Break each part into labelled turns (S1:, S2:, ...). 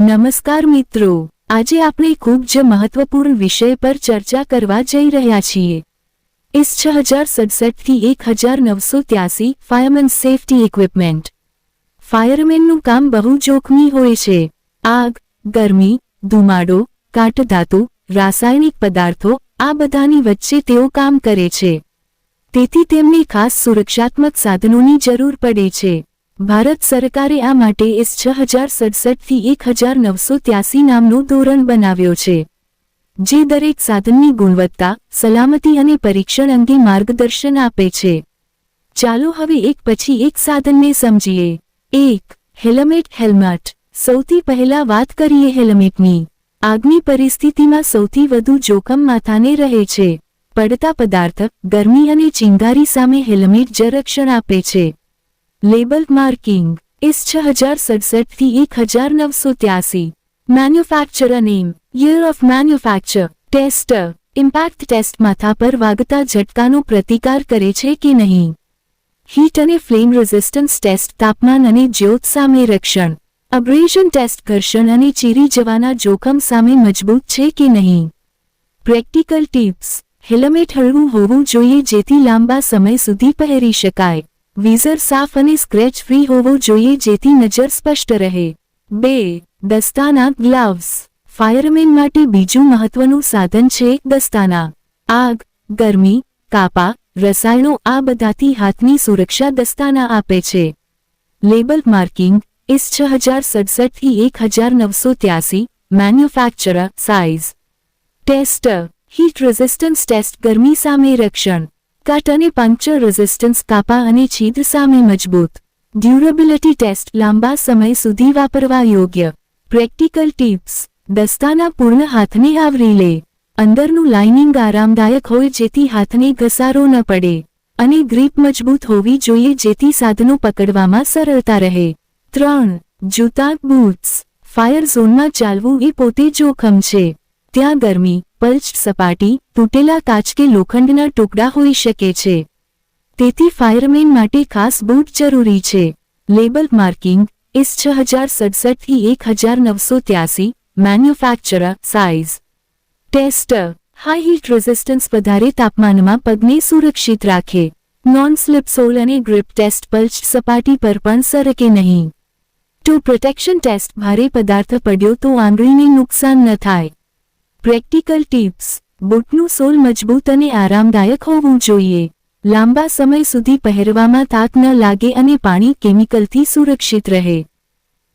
S1: નમસ્કાર મિત્રો, આજે આપણે ખૂબ જ મહત્વપૂર્ણ વિષય પર ચર્ચા કરવા જઈ રહ્યા છીએ. ઇસ છ હજાર સડસઠથી એક હજાર નવસો ત્યાસી ફાયરમેન સેફટી ઇક્વિપમેન્ટ. ફાયરમેનનું કામ બહુ જોખમી હોય છે. આગ, ગરમી, ધુમાડો, કાટધાતુ, રાસાયણિક પદાર્થો, આ બધાની વચ્ચે તેઓ કામ કરે છે. તેથી તેમને ખાસ સુરક્ષાત્મક સાધનોની જરૂર પડે છે. ભારત સરકારે આ માટે એસ છ હજાર સડસઠથી એક હજાર નવસો ત્યાસી નામનો ધોરણ બનાવ્યો છે, જે દરેક સાધનની ગુણવત્તા, સલામતી અને પરીક્ષણ અંગે માર્ગદર્શન આપે છે. ચાલો હવે એક પછી એક સાધનને સમજીએ. એક, હેલ્મેટ હેલ્મેટ. સૌથી પહેલા વાત કરીએ હેલ્મેટની. આગની પરિસ્થિતિમાં સૌથી વધુ જોખમ માથાને રહે છે. પડતા પદાર્થ, ગરમી અને ચિંગારી સામે હેલ્મેટ જ રક્ષણ આપે છે. લેબલ માર્કિંગ ઇસ છ હજાર સડસઠથી એક હજાર નવસો ત્યાસી manufacture name year of manufacture test impact test માથા પર વાગતા ઝટકાનો પ્રતિકાર કરે છે કે નહીં હીટ અને ફ્લેમ રેઝિસ્ટન્સ ટેસ્ટ તાપમાન અને જ્યોત સામે રક્ષણ અબ્રેઝન ટેસ્ટ ઘર્ષણ અને ચીરી જવાના જોખમ સામે મજબૂત છે કે નહીં પ્રેક્ટિકલ ટિપ્સ હેલ્મેટ હળવું હોવું જોઈએ જેથી લાંબા સમય સુધી પહેરી શકાય વિઝર સાફ અને સ્ક્રેચ ફ્રી હોવો જોઈએ જેથી નજર સ્પષ્ટ રહે. બે, દસ્તાના ગ્લાવ્સ. ફાયરમેન માટે બીજું મહત્વનું સાધન છે દસ્તાના. આગ, ગરમી, કાપા, રસાયણો આ બધાથી હાથની સુરક્ષા દસ્તાના આપે છે. લેબલ માર્કિંગ ઇસ છ હજાર સડસઠથી એક હજાર નવસો ત્યાસી. Manufacturer size. Test. Heat resistance test ગરમી સામે રક્ષણ. કટ અને પંક્ચર રેઝિસ્ટન્સ કાપા અને છિદ્ર સામે મજબૂત. ડ્યુરેબિલિટી ટેસ્ટ લાંબા સમય સુધી વાપરવા યોગ્ય. પ્રેક્ટિકલ ટિપ્સ દસ્તાના પૂર્ણ હાથને આવરી લે. અંદરનું લાઇનિંગ આરામદાયક હોય જેથી હાથને ઘસારો ન પડે. અને ગ્રીપ મજબૂત હોવી જોઈએ જેથી સાધનો પકડવામાં સરળતા રહે. ત્રણ. જૂતા બૂટ્સ ફાયર ઝોનમાં ચાલવું એ પોતે જોખમ છે. ત્યાં ગરમી પલ્ચ્ડ સપાટી તૂટેલા કાચ કે લોખંડના ટુકડા હોઈ શકે છે. તેથી ફાયરમેન માટે ખાસ બૂટ જરૂરી છે. લેબલ માર્કિંગ એસ છ હજાર સડસઠથી એક હજાર નવસો ત્યાસી. Manufacturer size test high heat resistance વધારે તાપમાનમાં પગને સુરક્ષિત રાખે. નોન સ્લિપ સોલ અને ગ્રીપ ટેસ્ટ પલ્ચ સપાટી પર પણ સરકે નહીં. ટુ પ્રોટેક્શન ટેસ્ટ ભારે પદાર્થ પડ્યો તો આંગળીને નુકસાન ન થાય. Practical tips. બૂટનું સોલ મજબૂત અને આરામદાયક હોવું જોઈએ. લાંબા સમય સુધી પહેરવામાં તાક ન લાગે અને પાણી કેમિકલથી સુરક્ષિત રહે.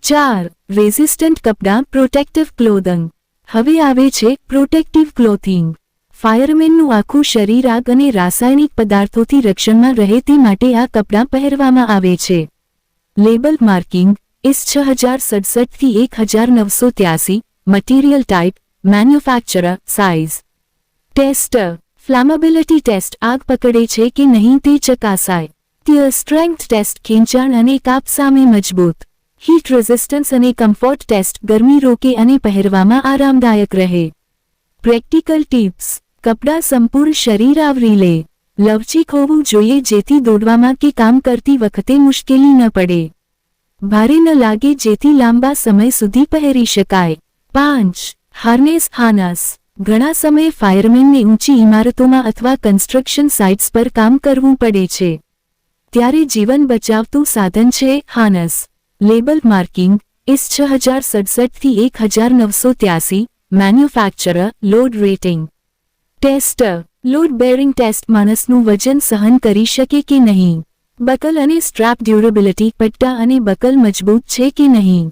S1: ચાર, રેઝિસ્ટન્ટ કપડાં, પ્રોટેક્ટિવ ક્લોદંગ હવે આવે છે પ્રોટેક્ટિવ ક્લોથિંગ. ફાયરમેનનું આખું શરીર આગ અને રાસાયણિક પદાર્થોથી રક્ષણમાં રહે તે માટે આ કપડાં પહેરવામાં આવે છે. લેબલ માર્કિંગ ઇસ છ હજાર સડસઠથી એક હજાર નવસો ત્યાસી. Material type manufacturer size test flammability test આગ પકડે છે કે નહીં તે ચકાસાય. ટિયર સ્ટ્રેન્થ ટેસ્ટ ખેંચાણ અને કાપ સામે મજબૂત. હીટ રેઝિસ્ટન્સ અને કમ્ફર્ટ ટેસ્ટ ગરમી રોકે અને પહેરવામાં આરામદાયક રહે. પ્રેક્ટિકલ ટિપ્સ કપડાં સંપૂર્ણ શરીર આવરી લે. લવચીક હોવું જોઈએ જેથી દોડવામાં કે કામ કરતી વખતે મુશ્કેલી ન પડે. ભારે ન લાગે જેથી લાંબા સમય સુધી પહેરી શકાય. પાંચ. હાર્નેસ હાનસ, ઘણા સમયે ફાયરમેનને ઊંચી ઇમારતોમાં અથવા કન્સ્ટ્રક્શન સાઇટ્સ પર કામ કરવું પડે છે. ત્યારે જીવન બચાવતું સાધન છે હાનસ. લેબલ માર્કિંગ ઇસ છ હજાર સડસઠથી એક હજાર નવસો ત્યાસી, manufacturer, load rating. Test load bearing test માણસનું વજન સહન કરી શકે કે નહીં? બકલ અને સ્ટ્રેપ ડ્યુરેબિલિટી, પટ્ટા અને બકલ મજબૂત છે કે નહીં?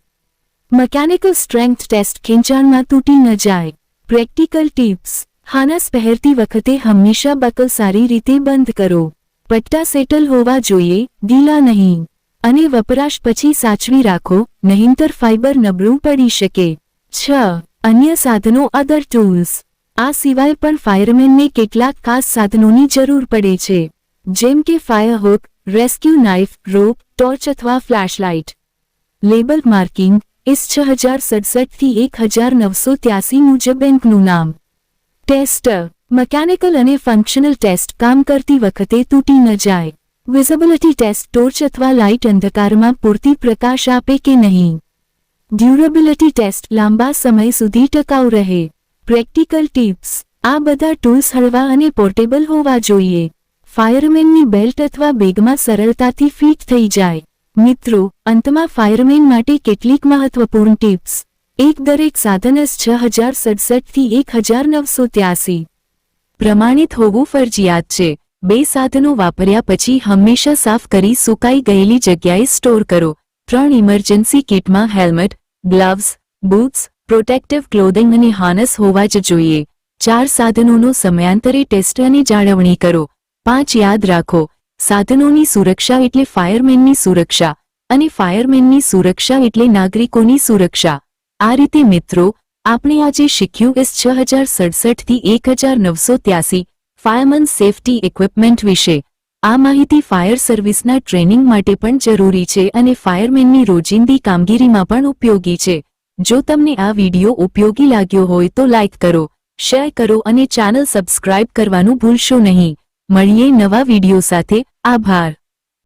S1: મકેનિકલ સ્ટ્રેન્થ ટેસ્ટ ખેંચાણમાં તૂટી ન જાય. પ્રેક્ટિકલ ટિપ્સ હાનસ પહેરતી વખતે હંમેશા બકલ સારી રીતે બંધ કરો. પટ્ટા સેટલ હોવા જોઈએ ઢીલા નહીં. અને વપરાશ પછી સાચવી રાખો, નહીંતર ફાઇબર નબળું પડી શકે. છ. અન્ય સાધનો અધર ટૂલ્સ આ સિવાય પણ ફાયરમેનને કેટલાક ખાસ સાધનોની જરૂર પડે છે. જેમ કે fire hook rescue knife rope torch અથવા ફ્લેશલાઇટ લેબલ માર્કિંગ ઇસ છ હજાર સડસઠથી એક હજાર નવસો ત્યાસી મુજબ બેંકનું નામ. ટેસ્ટ મકેનિકલ અને ફંક્શનલ ટેસ્ટ કામ કરતી વખતે તૂટી ન જાય. વિઝિબિલિટી ટેસ્ટ ટોર્ચ અથવા લાઇટ અંધકારમાં પૂરતી પ્રકાશ આપે કે નહીં? ડ્યુરેબિલિટી ટેસ્ટ લાંબા સમય સુધી ટકાઉ રહે. પ્રેક્ટિકલ ટિપ્સ આ બધા ટૂલ્સ હળવા અને પોર્ટેબલ હોવા જોઈએ. ફાયરમેનની બેલ્ટ અથવા બેગમાં સરળતાથી ફિટ થઈ જાય. મિત્રો, અંતમાં ફાયરમેન માટે કેટલીક મહત્વપૂર્ણ ટિપ્સ. એક દરેક સાધન છ હજાર સડસઠથી એક હજાર નવસો ત્યાસી. પ્રમાણિત હોવું ફરજિયાત છે. બે સાધનો વાપર્યા પછી હંમેશા સાફ કરી સુકાઈ ગયેલી જગ્યાએ સ્ટોર કરો. ત્રણ emergency કિટમાં helmet, gloves, boots, protective clothing અને હાનસ હોવા જ જોઈએ. ચાર સાધનોનો સમયાંતરે ટેસ્ટ અને જાળવણી કરો. પાંચ યાદ રાખો. સાધનોની સુરક્ષા એટલે ફાયરમેનની સુરક્ષા અને ફાયરમેનની સુરક્ષા એટલે નાગરિકોની સુરક્ષા. આ રીતે મિત્રો, આપણે આજે શીખ્યું એસ છ હજાર સડસઠથી એક હજાર નવસો ત્યાસી ફાયરમન સેફટી ઇક્વિપમેન્ટ વિશે. આ માહિતી ફાયર સર્વિસના ટ્રેનિંગ માટે પણ જરૂરી છે અને ફાયરમેનની રોજિંદી કામગીરીમાં પણ ઉપયોગી છે. જો તમને આ વિડિયો ઉપયોગી લાગ્યો હોય તો લાઇક કરો, શેર કરો અને ચેનલ સબસ્ક્રાઇબ કરવાનું ભૂલશો નહીં. મળીએ નવા વીડિયો સાથે. આભાર.